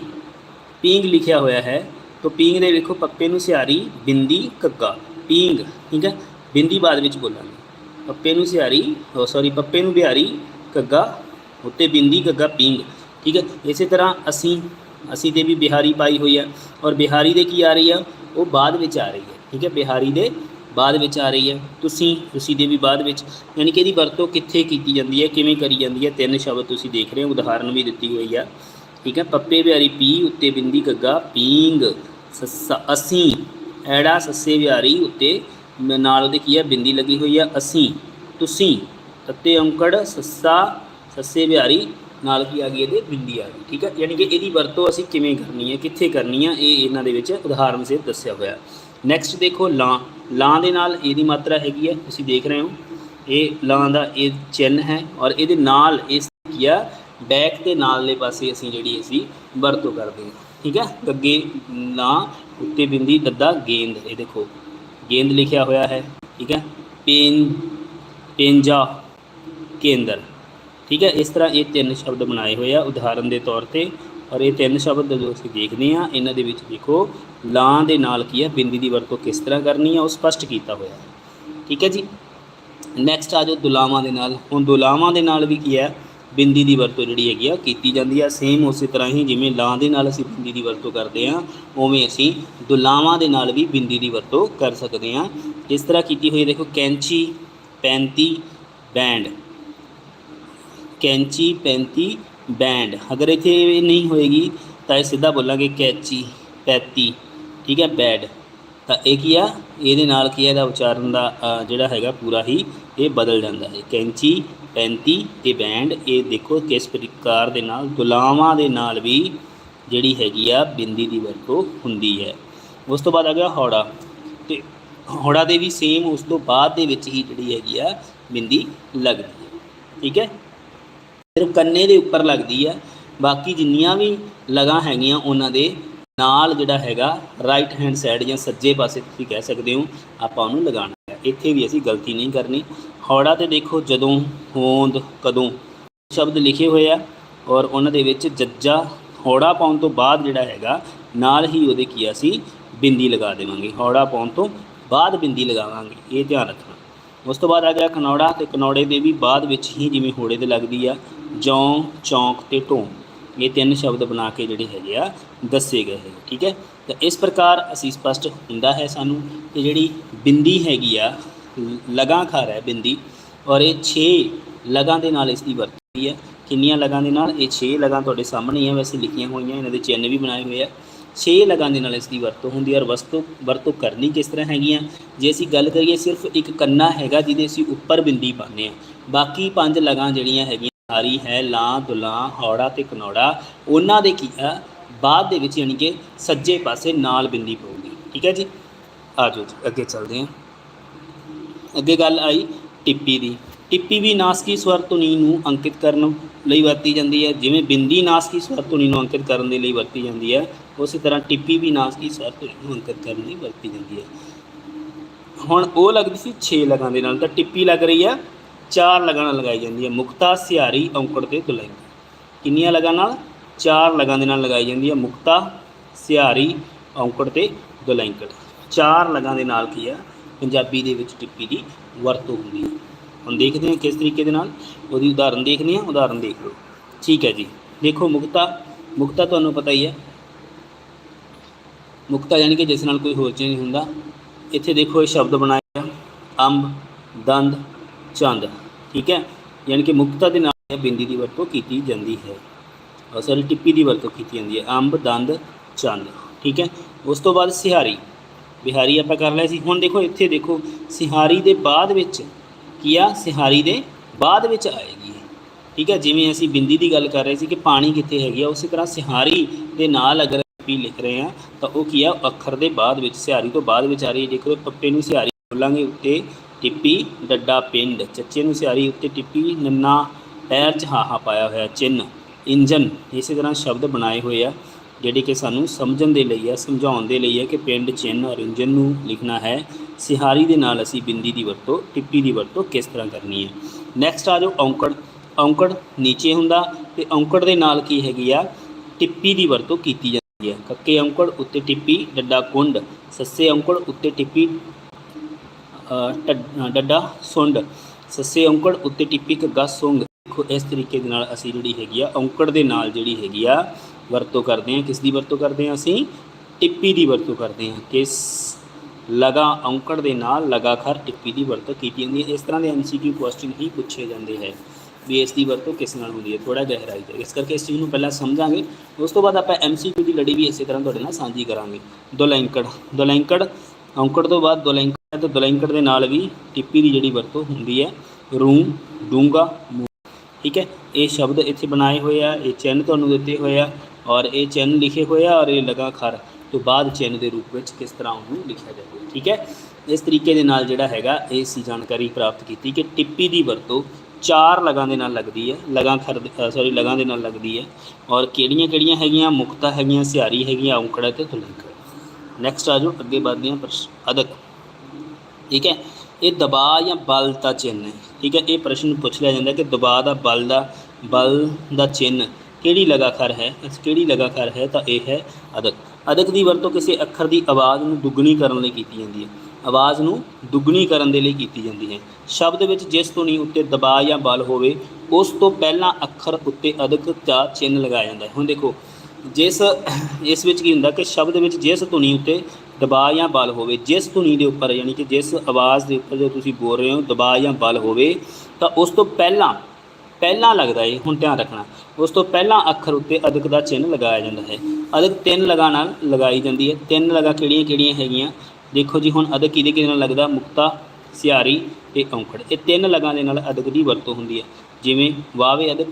ਪੀਂਗ ਲਿਖਿਆ ਹੋਇਆ ਹੈ। ਤਾਂ ਪੀਂਗ ਦੇ ਵੇਖੋ ਪੱਪੇ ਨੂੰ ਸਿਆਰੀ ਬਿੰਦੀ ਕੱਗਾ ਪੀਂਗ ਠੀਕ ਹੈ? ਬਿੰਦੀ ਬਾਅਦ ਵਿੱਚ ਬੋਲਾਂਗੇ। ਪੱਪੇ ਨੂੰ ਸਿਆਰੀ ਉਹ ਸੌਰੀ ਪੱਪੇ ਨੂੰ ਬਿਹਾਰੀ ਕੱਗਾ ਉੱਤੇ ਬਿੰਦੀ ਕੱਗਾ ਪੀਂਗ ਠੀਕ ਹੈ? ਇਸੇ ਤਰ੍ਹਾਂ ਅਸੀਂ ਅਸੀਂ ਦੇ ਵੀ ਬਿਹਾਰੀ ਪਾਈ ਹੋਈ ਹੈ ਔਰ ਬਿਹਾਰੀ ਦੇ ਕੀ ਆ ਰਹੀ ਹੈ ਉਹ ਬਾਅਦ ਵਿੱਚ ਆ ਰਹੀ ਹੈ, ਠੀਕ ਹੈ? ਬਿਹਾਰੀ ਦੇ ਬਾਅਦ ਵਿੱਚ ਆ ਰਹੀ ਹੈ। ਤੁਸੀਂ ਤੁਸੀਂ ਦੇ ਵੀ ਬਾਅਦ ਵਿੱਚ, ਯਾਨੀ ਕਿ ਇਹਦੀ ਵਰਤੋਂ ਕਿੱਥੇ ਕੀਤੀ ਜਾਂਦੀ ਹੈ, ਕਿਵੇਂ ਕਰੀ ਜਾਂਦੀ ਹੈ? ਤਿੰਨ ਸ਼ਬਦ ਤੁਸੀਂ ਦੇਖ ਰਹੇ ਹੋ, ਉਦਾਹਰਨ ਵੀ ਦਿੱਤੀ ਹੋਈ ਹੈ ਠੀਕ ਹੈ? ਪੱਪੇ ਬਿਹਾਰੀ ਪੀ, ਉੱਤੇ ਬਿੰਦੀ ਗੱਗਾ ਪੀਂਗ ਸੱਸਾ ਅਸੀਂ ਐੜਾ ਸੱਸੇ ਵਿਹਾਰੀ ਉੱਤੇ ਨਾਲ ਉਹਦੇ ਕੀ ਹੈ ਬਿੰਦੀ ਲੱਗੀ ਹੋਈ ਹੈ ਅਸੀਂ, ਤੁਸੀਂ, ਤੱਤੇ ਔਂਕੜ, ਸੱਸਾ, ਸੱਸੇ ਵਿਹਾਰੀ, ਨਾਲ ਕੀ ਆ ਗਈ ਇਹਦੇ, ਬਿੰਦੀ ਆ ਗਈ, ਠੀਕ ਹੈ ਯਾਨੀ ਕਿ ਇਹਦੀ ਵਰਤੋਂ ਅਸੀਂ ਕਿਵੇਂ ਕਰਨੀ ਹੈ ਕਿੱਥੇ ਕਰਨੀ ਹੈ ਇਹ ਇਹਨਾਂ ਦੇ ਵਿੱਚ ਉਦਾਹਰਨ ਸੇ ਦੱਸਿਆ ਹੋਇਆ। ਨੈਕਸਟ ਦੇਖੋ ਲਾਂ ਲਾਂ ਦੇ ਨਾਲ ਇਹਦੀ ਮਾਤਰਾ ਹੈਗੀ ਹੈ ਤੁਸੀਂ ਦੇਖ ਰਹੇ ਹੋ, ਇਹ ਲਾਂ ਦਾ ਇਹ ਚਿੰਨ੍ਹ ਹੈ ਔਰ ਇਹਦੇ ਨਾਲ ਇਸ ਕੀ ਆ, ਬੈਕ ਦੇ ਨਾਲਲੇ ਪਾਸੇ ਅਸੀਂ ਜਿਹੜੀ ਅਸੀਂ ਵਰਤੋਂ ਕਰਦੇ ਹਾਂ। ਠੀਕ ਹੈ? ਗੱਗੇ ਲਾਂ ਉੱਤੇ ਬਿੰਦੀ ਦੱਦਾ ਗੇਂਦ, ਇਹ ਦੇਖੋ। ਗੇਂਦ ਲਿਖਿਆ ਹੋਇਆ ਹੈ, ਠੀਕ ਹੈ? ਪੇਨ, ਪੇਂਜਾ ਕੇਂਦਰ, ਠੀਕ ਹੈ? ਇਸ ਤਰ੍ਹਾਂ ਇਹ ਤਿੰਨ ਸ਼ਬਦ ਬਣਾਏ ਹੋਏ ਆ ਉਦਾਹਰਨ ਦੇ ਤੌਰ ਤੇ। ਔਰ ਇਹ ਤਿੰਨ ਸ਼ਬਦ ਜਦੋਂ ਅਸੀਂ ਦੇਖਦੇ ਹਾਂ, ਇਹਨਾਂ ਦੇ ਵਿੱਚ ਦੇਖੋ, ਲਾਂ ਦੇ ਨਾਲ ਕੀ ਹੈ? ਬਿੰਦੀ ਦੀ ਵਰਤੋਂ ਕਿਸ ਤਰ੍ਹਾਂ ਕਰਨੀ ਹੈ? ਉਹ ਸਪਸ਼ਟ ਕੀਤਾ ਹੋਇਆ ਹੈ। ਠੀਕ ਹੈ ਜੀ? ਨੈਕਸਟ ਆ ਜਾਓ ਦੁਲਾਵਾਂ ਦੇ ਨਾਲ। ਹੁਣ ਦੁਲਾਵਾਂ ਦੇ ਨਾਲ ਵੀ ਕੀ ਹੈ? ਬਿੰਦੀ ਦੀ ਵਰਤੋਂ ਜਿਹੜੀ ਹੈਗੀ ਆ, ਕੀਤੀ ਜਾਂਦੀ ਆ। ਸੇਮ ਉਸੇ ਤਰ੍ਹਾਂ ਹੀ ਜਿਵੇਂ ਲਾਂ ਦੇ ਨਾਲ ਅਸੀਂ ਬਿੰਦੀ ਦੀ ਵਰਤੋਂ ਕਰਦੇ ਆ, ਉਵੇਂ ਅਸੀਂ ਦੁਲਾਵਾਂ ਦੇ ਨਾਲ ਵੀ ਬਿੰਦੀ ਦੀ ਵਰਤੋਂ ਕਰ ਸਕਦੇ ਆ। ਇਸ ਤਰ੍ਹਾਂ ਕੀਤੀ ਹੋਈ ਦੇਖੋ, ਕੈਂਚੀ 35 ਬੈਂਡ। ਕੈਂਚੀ 35 ਬੈਂਡ। ਅਗਰ ਇੱਥੇ ਨਹੀਂ ਹੋਏਗੀ, ਤਾਂ ਇਹ ਸਿੱਧਾ ਬੋਲਾਂਗੇ ਕੈਚੀ 35 ਠੀਕ ਹੈ, ਬੈਡ। ਤਾਂ ਇਹ ਕੀ ਆ? ਇਹਦੇ ਨਾਲ ਕੀ ਹੈ ਇਹਦਾ ਉਚਾਰਨ ਦਾ ਜਿਹੜਾ ਹੈਗਾ, ਪੂਰਾ ਹੀ ਇਹ ਬਦਲ ਜਾਂਦਾ ਹੈ। ਕੈਂਚੀ 35 ਤੇ ਬੈਂਡ, ਇਹ ਦੇਖੋ ਕਿਸ ਪ੍ਰਕਾਰ ਦੇ ਨਾਲ ਦੁਲਾਵਾਂ ਦੇ ਨਾਲ ਵੀ ਜਿਹੜੀ ਹੈਗੀ ਆ, ਬਿੰਦੀ ਦੀ ਵਰਤੋਂ ਹੁੰਦੀ ਹੈ। ਉਸ ਤੋਂ ਬਾਅਦ ਆ ਗਿਆ ਹੌੜਾ। ਤੇ ਹੌੜਾ ਦੇ ਵੀ ਸੇਮ ਉਸ ਤੋਂ ਬਾਅਦ ਦੇ ਵਿੱਚ ਹੀ ਜਿਹੜੀ ਹੈਗੀ ਆ, ਬਿੰਦੀ ਲੱਗਦੀ ਹੈ। ਠੀਕ ਹੈ? ਸਿਰਫ ਕੰਨੇ ਦੇ ਉੱਪਰ ਲੱਗਦੀ ਆ। ਬਾਕੀ ਜਿੰਨੀਆਂ ਵੀ ਲਗਾਂ ਹੈਗੀਆਂ, ਉਹਨਾਂ ਦੇ ਨਾਲ ਜਿਹੜਾ ਹੈਗਾ ਰਾਈਟ ਹੈਂਡ ਸਾਈਡ ਜਾਂ ਸੱਜੇ ਪਾਸੇ ਤੁਸੀਂ ਕਹਿ ਸਕਦੇ ਹੋ, ਆਪਾਂ ਉਹਨੂੰ ਲਗਾਉਣਾ ਹੈ। ਇੱਥੇ ਵੀ ਅਸੀਂ ਗਲਤੀ ਨਹੀਂ ਕਰਨੀ। ਹੌੜਾ ਤੇ ਦੇਖੋ ਜਦੋਂ, ਹੋਂਦ ਕਦੋਂ, ਸ਼ਬਦ ਲਿਖੇ ਹੋਏ ਆ ਔਰ ਉਹਨਾਂ ਦੇ ਵਿੱਚ ਜੱਜਾ ਹੌੜਾ ਪਾਉਣ ਤੋਂ ਬਾਅਦ ਜਿਹੜਾ ਹੈਗਾ, ਨਾਲ ਹੀ ਉਹਦੇ ਕੀ ਆ ਅਸੀਂ ਬਿੰਦੀ ਲਗਾ ਦੇਵਾਂਗੇ। ਹੌੜਾ ਪਾਉਣ ਤੋਂ ਬਾਅਦ ਬਿੰਦੀ ਲਗਾਵਾਂਗੇ, ਇਹ ਧਿਆਨ ਰੱਖਣਾ। ਉਸ ਤੋਂ ਬਾਅਦ ਆ ਗਿਆ ਕਨੌੜਾ, ਤੇ ਕਨੌੜੇ ਦੇ ਵੀ ਬਾਅਦ ਵਿੱਚ ਹੀ ਜਿਵੇਂ ਹੋੜੇ ਤੇ ਲੱਗਦੀ ਆ, ਜੌਂ, ਚੌਂਕ ਤੇ ਢੋਂ, ਇਹ ਤਿੰਨ ਸ਼ਬਦ ਬਣਾ ਕੇ ਜਿਹੜੇ ਹੈਗੇ ਆ, ਦੱਸੇ ਗਏ ਹੈ ਠੀਕ ਹੈ? ਤਾਂ ਇਸ ਪ੍ਰਕਾਰ ਅਸੀਂ ਸਪਸ਼ਟ ਹੁੰਦਾ ਹੈ ਸਾਨੂੰ ਕਿ ਜਿਹੜੀ ਬਿੰਦੀ ਹੈਗੀ ਆ ਲ- ਲਗਾਂਕਾਰ ਹੈ ਬਿੰਦੀ ਔਰ ਇਹ 6 ਲਗਾਂ ਦੇ ਨਾਲ ਇਸ ਦੀ ਵਰਤੀ ਹੈ। ਕਿੰਨੀਆਂ ਲਗਾਂ ਦੇ ਨਾਲ? ਇਹ 6 ਲਗਾਂ ਤੁਹਾਡੇ ਸਾਹਮਣੇ ਹੀ ਆ, ਵੈਸੇ ਲਿਖੀਆਂ ਹੋਈਆਂ, ਇਹਨਾਂ ਦੇ ਚਿੰਨ੍ਹ ਵੀ ਬਣਾਏ ਹੋਏ ਆ। 6 ਲਗਾਂ ਦੇ ਨਾਲ ਇਸ ਦੀ ਵਰਤੋਂ ਹੁੰਦੀ ਹੈ ਔਰ ਵਸਤੂ ਵਰਤੋਂ ਕਰਨੀ ਕਿਸ ਤਰ੍ਹਾਂ ਹੈਗੀਆਂ ਜੇ ਅਸੀਂ ਗੱਲ ਕਰੀਏ ਸਿਰਫ ਇੱਕ ਕੰਨਾ ਹੈਗਾ ਜਿਹਦੇ ਅਸੀਂ ਉੱਪਰ ਬਿੰਦੀ ਪਾਉਂਦੇ ਆ। ਬਾਕੀ ਪੰਜ ਲਗਾਂ ਜਿਹੜੀਆਂ ਹੈਗੀਆਂ, ਸਾਰੀ ਹੈ ਲਾਂ ਦੁਲਾਂ ਹੌੜਾ ਤੇ ਕਨੌੜਾ, ਉਹਨਾਂ ਦੇ ਕੀ ਆ? ਬਾਅਦ ਦੇ ਵਿੱਚ ਯਾਨੀ ਕਿ ਸੱਜੇ ਪਾਸੇ ਨਾਲ ਬਿੰਦੀ ਪਊਗੀ। ਠੀਕ ਹੈ ਜੀ? ਆ ਜਾਓ ਜੀ, ਅੱਗੇ ਚੱਲਦੇ ਹਾਂ। ਅੱਗੇ ਗੱਲ ਆਈ ਟਿੱਪੀ ਦੀ। ਟਿੱਪੀ ਵੀ ਨਾਸਕੀ ਸਵਰ ਧੁਨੀ ਨੂੰ ਅੰਕਿਤ ਕਰਨ ਲਈ ਵਰਤੀ ਜਾਂਦੀ ਹੈ। ਜਿਵੇਂ ਬਿੰਦੀ ਨਾਸਕੀ ਸਵਰ ਧੁਨੀ ਨੂੰ ਅੰਕਿਤ ਕਰਨ ਦੇ ਲਈ ਵਰਤੀ ਜਾਂਦੀ ਹੈ, ਉਸੇ ਤਰ੍ਹਾਂ ਟਿੱਪੀ ਵੀ ਨਾਸਕੀ ਸਵਰ ਧੁਨੀ ਨੂੰ ਅੰਕਿਤ ਕਰਨ ਲਈ ਵਰਤੀ ਜਾਂਦੀ ਹੈ। ਹੁਣ ਉਹ ਲੱਗਦੀ ਸੀ 6 ਲਗਾਂ ਦੇ ਨਾਲ, ਤਾਂ ਟਿੱਪੀ ਲੱਗ ਰਹੀ ਹੈ ਚਾਰ ਲਗਾਂ ਨਾਲ ਲਗਾਈ ਜਾਂਦੀ ਹੈ। ਮੁਕਤਾ ਸਿਹਾਰੀ ਔਂਕੜ ਤੇ ਦੁਲੈਂਕ ਕਿੰਨੀਆਂ ਲਗਾਂ ਨਾਲ? ਚਾਰ ਲਗਾਂ ਦੇ ਨਾਲ ਲਗਾਈ ਜਾਂਦੀ ਹੈ। ਮੁਕਤਾ ਸਿਹਾਰੀ ਔਂਕੜ ਤੇ ਦੁਲੈਂਕੜ ਚਾਰ ਲਗਾਂ ਦੇ ਨਾਲ ਕੀ ਆ? ਪੰਜਾਬੀ ਦੇ ਵਿੱਚ ਟਿੱਪੀ ਦੀ ਵਰਤੋਂ ਹੁੰਦੀ ਹੈ। ਹੁਣ ਦੇਖਦੇ ਹਾਂ ਕਿਸ ਤਰੀਕੇ ਦੇ ਨਾਲ ਉਹਦੀ ਉਦਾਹਰਨ ਦੇਖਦੇ ਹਾਂ, ਉਦਾਹਰਨ ਦੇਖ ਲਓ। ਠੀਕ ਹੈ ਜੀ। ਦੇਖੋ ਮੁਕਤਾ ਮੁਕਤਾ ਤੁਹਾਨੂੰ ਪਤਾ ਹੀ ਹੈ। ਮੁਕਤਾ ਯਾਨੀ ਕਿ ਜਿਸ ਨਾਲ ਕੋਈ ਹੋਰ ਚੀਜ਼ ਨਹੀਂ ਹੁੰਦਾ। ਇੱਥੇ ਦੇਖੋ ਇਹ ਸ਼ਬਦ ਬਣਾਇਆ ਅੰਬ, ਦੰਦ, ਚੰਦ। ਠੀਕ ਹੈ? ਯਾਨੀ ਕਿ ਮੁਕਤਾ ਦੇ ਨਾਲ ਬਿੰਦੀ ਦੀ ਵਰਤੋਂ ਕੀਤੀ ਜਾਂਦੀ ਹੈ। ਔਰ ਸਾਰੀ ਟਿੱਪੀ ਦੀ ਵਰਤੋਂ ਕੀਤੀ ਜਾਂਦੀ ਹੈ। ਅੰਬ, ਦੰਦ, ਚੰਦ। ਠੀਕ ਹੈ? ਉਸ ਤੋਂ ਬਾਅਦ ਸਿਹਾਰੀ। ਬਿਹਾਰੀ ਆਪਾਂ ਕਰ ਲਿਆ ਸੀ। ਹੁਣ ਦੇਖੋ, ਇੱਥੇ ਦੇਖੋ, ਸਿਹਾਰੀ ਦੇ ਬਾਅਦ ਵਿੱਚ ਕੀ ਆ? ਸਿਹਾਰੀ ਦੇ ਬਾਅਦ ਵਿੱਚ ਆਏਗੀ ਠੀਕ ਹੈ ਜਿਵੇਂ ਅਸੀਂ ਬਿੰਦੀ ਦੀ ਗੱਲ ਕਰ ਰਹੇ ਸੀ ਕਿ ਪਾਣੀ ਕਿੱਥੇ ਹੈਗੀ ਆ, ਉਸੇ ਤਰ੍ਹਾਂ ਸਿਹਾਰੀ ਦੇ ਨਾਲ ਅਗਰ ਵੀ ਲਿਖ ਰਹੇ ਆ, ਤਾਂ ਉਹ ਕੀ ਆ? ਅੱਖਰ ਦੇ ਬਾਅਦ ਵਿੱਚ, ਸਿਹਾਰੀ ਤੋਂ ਬਾਅਦ ਵਿੱਚ ਆ ਰਹੀ ਹੈ। ਜੇਕਰ ਪੱਪੇ ਨੂੰ ਸਿਹਾਰੀ ਬੋਲਾਂਗੇ ਉੱਤੇ, ਟਿੱਪੀ, ਡੱਡਾ, ਪਿੰਡ। ਚੱਚੇ ਨੂੰ ਸਿਹਾਰੀ ਉੱਤੇ ਟਿੱਪੀ, ਨੰਨਾ, ਪੈਰ 'ਚ ਹਾਹਾ ਪਾਇਆ ਹੋਇਆ ਚਿੰਨ ਇੰਜਨ ਇਸੇ ਤਰ੍ਹਾਂ ਸ਼ਬਦ ਬਣਾਏ ਹੋਏ ਆ। ਜਿਹੜੀ ਕਿ ਸਾਨੂੰ ਸਮਝਣ ਦੇ ਲਈ ਆ ਸਮਝਾਉਣ ਦੇ ਲਈ ਹੈ ਕਿ ਪਿੰਡ ਚਿੰਨ ਔਰ ਇੰਜਨ ਨੂੰ ਲਿਖਣਾ ਹੈ ਸਿਹਾਰੀ ਦੇ ਨਾਲ ਅਸੀਂ ਬਿੰਦੀ ਦੀ ਵਰਤੋਂ ਟਿੱਪੀ ਦੀ ਵਰਤੋਂ ਕਿਸ ਤਰ੍ਹਾਂ ਕਰਨੀ ਹੈ। ਨੈਕਸਟ ਆ ਜਾਓ ਔਂਕੜ। ਔਂਕੜ ਨੀਚੇ ਹੁੰਦਾ ਤੇ ਔਂਕੜ ਦੇ ਨਾਲ ਕੀ ਹੈਗੀ ਆ? ਟਿੱਪੀ ਦੀ ਵਰਤੋਂ ਕੀਤੀ ਜਾਂਦੀ ਹੈ। ਕੱਕੇ ਔਂਕੜ ਉੱਤੇ ਟਿੱਪੀ ਡੱਡਾ ਕੁੰਡ। ਸੱਸੇ ਔਂਕੜ ਉੱਤੇ ਟਿੱਪੀ ਅ, ਡੱਡਾ ਸੁੰਡ। ਸੱਸੇ ਔਂਕੜ ਉੱਤੇ ਟਿੱਪੀ ਕੱਗਾ ਸੁੰਗ। ਦੇਖੋ ਇਸ ਤਰੀਕੇ ਦੇ ਨਾਲ ਅਸੀਂ ਜਿਹੜੀ ਹੈਗੀ ਆ ਔਂਕੜ ਦੇ ਨਾਲ ਜਿਹੜੀ ਹੈਗੀ ਆ ਵਰਤੋਂ ਕਰਦੇ ਹਾਂ ਕਿਸ ਦੀ ਵਰਤੋਂ ਕਰਦੇ ਹਾਂ ਅਸੀਂ? ਟਿੱਪੀ ਦੀ ਵਰਤੋਂ ਕਰਦੇ ਹਾਂ। ਕਿਸ ਲਗਾ ਔਂਕੜ ਦੇ ਨਾਲ ਲਗਾਖਰ ਟਿੱਪੀ ਦੀ ਵਰਤੋਂ ਕੀਤੀ ਜਾਂਦੀ ਹੈ। ਇਸ ਤਰ੍ਹਾਂ ਦੇ ਐਮਸੀਕਿਊ ਕੁਐਸਚਨ ਹੀ ਪੁੱਛੇ ਜਾਂਦੇ ਹੈ ਵੀ ਇਸ ਦੀ ਵਰਤੋਂ ਕਿਸ ਨਾਲ ਹੁੰਦੀ ਹੈ? ਥੋੜਾ ਗਹਿਰਾਈ ਤੇ ਇਸ ਕਰਕੇ ਇਸ ਚੀਜ਼ ਨੂੰ ਪਹਿਲਾਂ ਸਮਝਾਂਗੇ। ਉਸ ਤੋਂ ਬਾਅਦ ਆਪਾਂ ਐਮਸੀਕਿਊ ਦੀ ਲੜੀ ਵੀ ਇਸੇ ਤਰ੍ਹਾਂ ਤੁਹਾਡੇ ਨਾਲ ਸਾਂਝੀ ਕਰਾਂਗੇ। ਦੁਲੈਂਕੜ। ਦੁਲੈਂਕੜ, ਔਂਕੜ ਤੋਂ ਬਾਅਦ ਦੁਲੈਂਕੜ ਤੇ ਦੁਲੈਂਕੜ ਦੇ ਨਾਲ ਵੀ ਟਿੱਪੀ ਦੀ ਜਿਹੜੀ ਵਰਤੋਂ ਹੁੰਦੀ ਹੈ ਰੂਮ ਡੂੰਗਾ ਮੂੰਹ। ਠੀਕ ਹੈ? ਇਹ ਸ਼ਬਦ ਇੱਥੇ ਬਣਾਏ ਹੋਏ ਆ, ਇਹ ਚਿੰਨ੍ਹ ਤੁਹਾਨੂੰ ਦਿੱਤੇ ਹੋਏ ਆ। ਔਰ ਇਹ ਚਿੰਨ੍ਹ ਲਿਖੇ ਹੋਏ ਆ ਔਰ ਇਹ ਲਗਾ ਖਰ। ਤੋਂ ਬਾਅਦ ਚਿੰਨ੍ਹ ਦੇ ਰੂਪ ਵਿੱਚ ਕਿਸ ਤਰ੍ਹਾਂ ਉਹਨੂੰ ਲਿਖਿਆ ਜਾਵੇ ਠੀਕ ਹੈ? ਇਸ ਤਰੀਕੇ ਦੇ ਨਾਲ ਜਿਹੜਾ ਹੈਗਾ, ਇਹ ਸੀ ਜਾਣਕਾਰੀ ਪ੍ਰਾਪਤ ਕੀਤੀ ਕਿ ਟਿੱਪੀ ਦੀ ਵਰਤੋਂ ਚਾਰ ਲਗਾਂ ਦੇ ਨਾਲ ਲੱਗਦੀ ਹੈ, ਲਗਾਂ ਖਰ ਸੌਰੀ ਲਗਾਂ ਦੇ ਨਾਲ ਲੱਗਦੀ ਹੈ। ਔਰ ਕਿਹੜੀਆਂ ਕਿਹੜੀਆਂ ਹੈਗੀਆਂ? ਮੁਕਤਾ ਹੈਗੀਆਂ, ਸਿਆਰੀ ਹੈਗੀਆਂ, ਔਂਕੜਾ ਤੇ ਤੁਲੰਕੜ ਨੈਕਸਟ ਆ ਜਾਓ, ਅੱਗੇ ਵੱਧਦੇ ਹਾਂ ਪ੍ਰਸ਼ਨ ਅਦਕ। ਠੀਕ ਹੈ? ਇਹ ਦਬਾਅ ਜਾਂ ਬਲ ਦਾ ਚਿੰਨ੍ਹ ਹੈ, ਠੀਕ ਹੈ? ਇਹ ਪ੍ਰਸ਼ਨ ਪੁੱਛ ਲਿਆ ਜਾਂਦਾ ਕਿ ਦਬਾਅ ਦਾ ਬਲ ਦਾ ਬਲ ਦਾ ਚਿੰਨ੍ਹ ਕਿਹੜੀ ਲਗਾਕਾਰ ਹੈ ਕਿਹੜੀ ਲਗਾਖਰ ਹੈ ਤਾਂ ਇਹ ਹੈ ਅਦਕ। ਅਦਕ ਦੀ ਵਰਤੋਂ ਕਿਸੇ ਅੱਖਰ ਦੀ ਆਵਾਜ਼ ਨੂੰ ਦੁੱਗਣੀ ਕਰਨ ਲਈ ਕੀਤੀ ਜਾਂਦੀ ਹੈ। ਆਵਾਜ਼ ਨੂੰ ਦੁੱਗਣੀ ਕਰਨ ਦੇ ਲਈ ਕੀਤੀ ਜਾਂਦੀ ਹੈ। ਸ਼ਬਦ ਵਿੱਚ ਜਿਸ ਧੁਨੀ ਉੱਤੇ ਦਬਾਅ ਜਾਂ ਬਲ ਹੋਵੇ, ਉਸ ਤੋਂ ਪਹਿਲਾਂ ਅੱਖਰ ਉੱਤੇ ਅਦਕ ਦਾ ਚਿੰਨ੍ਹ ਲਗਾਇਆ ਜਾਂਦਾ ਹੈ। ਹੁਣ ਦੇਖੋ, ਜਿਸ, ਇਸ ਵਿੱਚ ਕੀ ਹੁੰਦਾ ਕਿ ਸ਼ਬਦ ਵਿੱਚ ਜਿਸ ਧੁਨੀ ਉੱਤੇ ਦਬਾਅ ਜਾਂ ਬਲ ਹੋਵੇ, ਜਿਸ ਧੁਨੀ ਦੇ ਉੱਪਰ, ਯਾਨੀ ਕਿ ਜਿਸ ਆਵਾਜ਼ ਦੇ ਉੱਪਰ ਜੋ ਤੁਸੀਂ ਬੋਲ ਰਹੇ ਹੋ ਦਬਾਅ ਜਾਂ ਬਲ ਹੋਵੇ, ਤਾਂ ਉਸ ਤੋਂ ਪਹਿਲਾਂ ਪਹਿਲਾਂ ਲੱਗਦਾ ਹੈ ਹੁਣ ਧਿਆਨ ਰੱਖਣਾ। ਉਸ ਤੋਂ ਪਹਿਲਾਂ ਅੱਖਰ ਉੱਤੇ ਅਦਕ ਦਾ ਚਿੰਨ੍ਹ ਲਗਾਇਆ ਜਾਂਦਾ ਹੈ। ਅਦਕ ਤਿੰਨ ਲਗਾ ਨਾਲ ਲਗਾਈ ਜਾਂਦੀ ਹੈ। ਤਿੰਨ ਲਗਾ ਕਿਹੜੀਆਂ ਕਿਹੜੀਆਂ ਹੈਗੀਆਂ? ਦੇਖੋ ਜੀ, ਹੁਣ ਅਦਕ ਕਿਹਦੇ ਕਿਹਦੇ ਨਾਲ ਲੱਗਦਾ? ਮੁਕਤਾ, ਸਿਆਰੀ ਤੇ ਔਂਕੜ। ਇਹ ਤਿੰਨ ਲਗਾਂ ਦੇ ਨਾਲ ਅਦਕ ਦੀ ਵਰਤੋਂ ਹੁੰਦੀ ਹੈ। ਜਿਵੇਂ ਵਾਵੇ ਅਦਕ,